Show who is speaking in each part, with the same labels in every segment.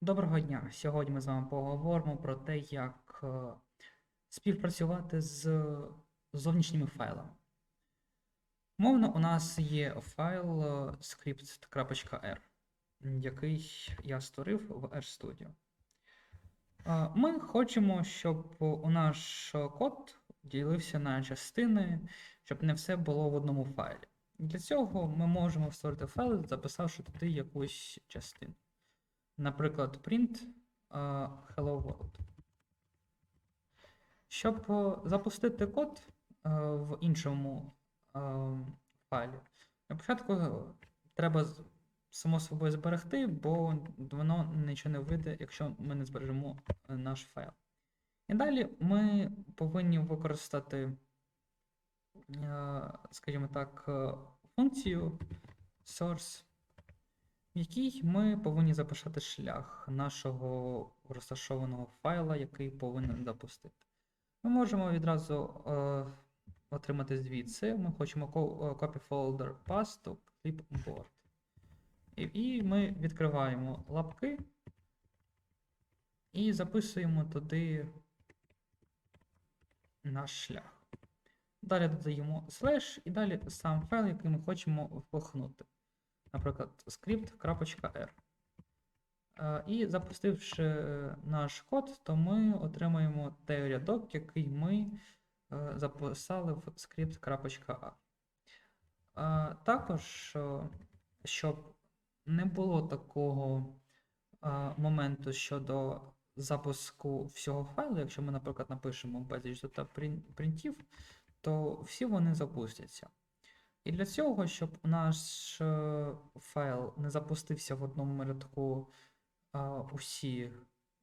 Speaker 1: Доброго дня! Сьогодні ми з вами поговоримо про те, як е, співпрацювати з зовнішніми файлами. Мовно, у нас є файл е, script.r, який я створив в RStudio. Е, Ми хочемо, щоб у наш код ділився на частини, щоб не все було в одному файлі. Для цього ми можемо створити файл, записавши туди якусь частину. Наприклад, print а, Hello World. Щоб е, запустити код е, в іншому е, файлі, на початку е, треба само собою зберегти, бо воно нічого не вийде, якщо ми не збережемо е, наш файл. І далі ми повинні використати, е, скажімо так, е, функцію source якій ми повинні записати шлях нашого розташованого файла, який повинен запустити. Ми можемо відразу е, отримати звідси. Ми хочемо е, copy folder path to clipboard. І, і ми відкриваємо лапки і записуємо туди наш шлях. Далі додаємо слеш і далі сам файл, який ми хочемо впихнути наприклад, script.r. Е, І запустивши наш код, то ми отримаємо той рядок, який ми е, записали в script.a. Е, Також, щоб не було такого моменту щодо запуску всього файлу, якщо ми, наприклад, напишемо безліч принтів, то всі вони запустяться. І для цього, щоб наш е, файл не запустився в одному рядку е, усі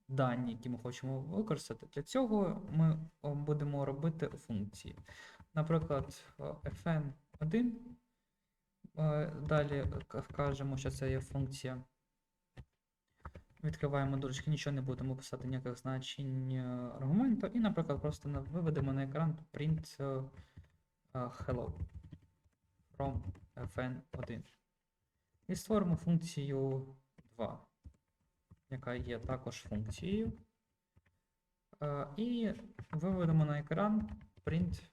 Speaker 1: дані, які ми хочемо використати, для цього ми е, будемо робити функції. Наприклад, е, fn1. е, Далі к- вкажемо, що це є функція. Відкриваємо дужечки, нічого не будемо писати ніяких значень аргументу. І, наприклад, просто виведемо на екран print hello from fn1. І створимо функцію 2, яка є також функцією. Е, І виведемо на екран print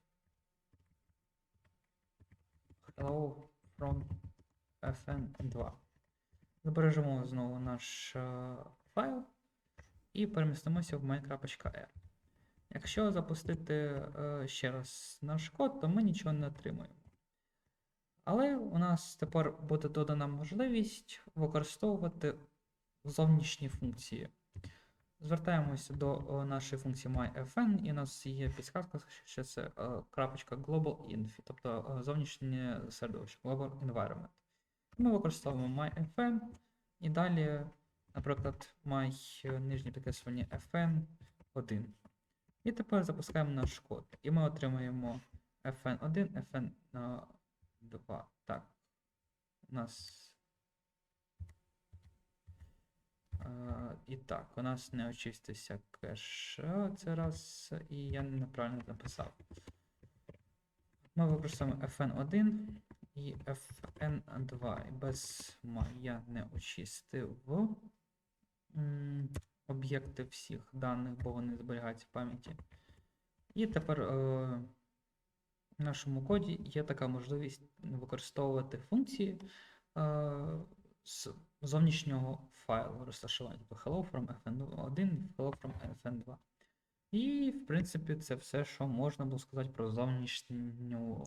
Speaker 1: hello from fn2. Збережемо знову наш е, файл і перемістимося в main.r. Якщо запустити е, ще раз наш код, то ми нічого не отримаємо. Але у нас тепер буде додана можливість використовувати зовнішні функції. Звертаємося до нашої функції myFN, і у нас є підсказка, що це е, крапочка global.inf, тобто е, зовнішнє середовище, global environment. Ми використовуємо myFN і далі, наприклад, my е, нижнє підкреслення fn1. І тепер запускаємо наш код. І ми отримаємо fn1, fn 2. Так. У нас. Е, і так, у нас не очистився кеш. Це раз, і я неправильно написав. Ми використовуємо fn1 і fn2. І без я не очистив об'єкти всіх даних, бо вони зберігаються в пам'яті. І тепер. Е, нашому коді є така можливість використовувати функції е, з зовнішнього файлу розташування, hello from fn1, hello from fn2. І, в принципі, це все, що можна було сказати про зовнішню,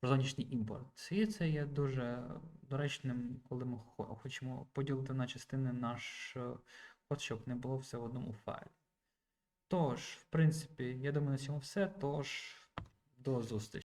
Speaker 1: про зовнішній імпорт. І це є дуже доречним, коли ми хочемо поділити на частини наш е, код, щоб не було все в одному файлі. Тож, в принципі, я думаю, на цьому все. Тож, до зустрічі.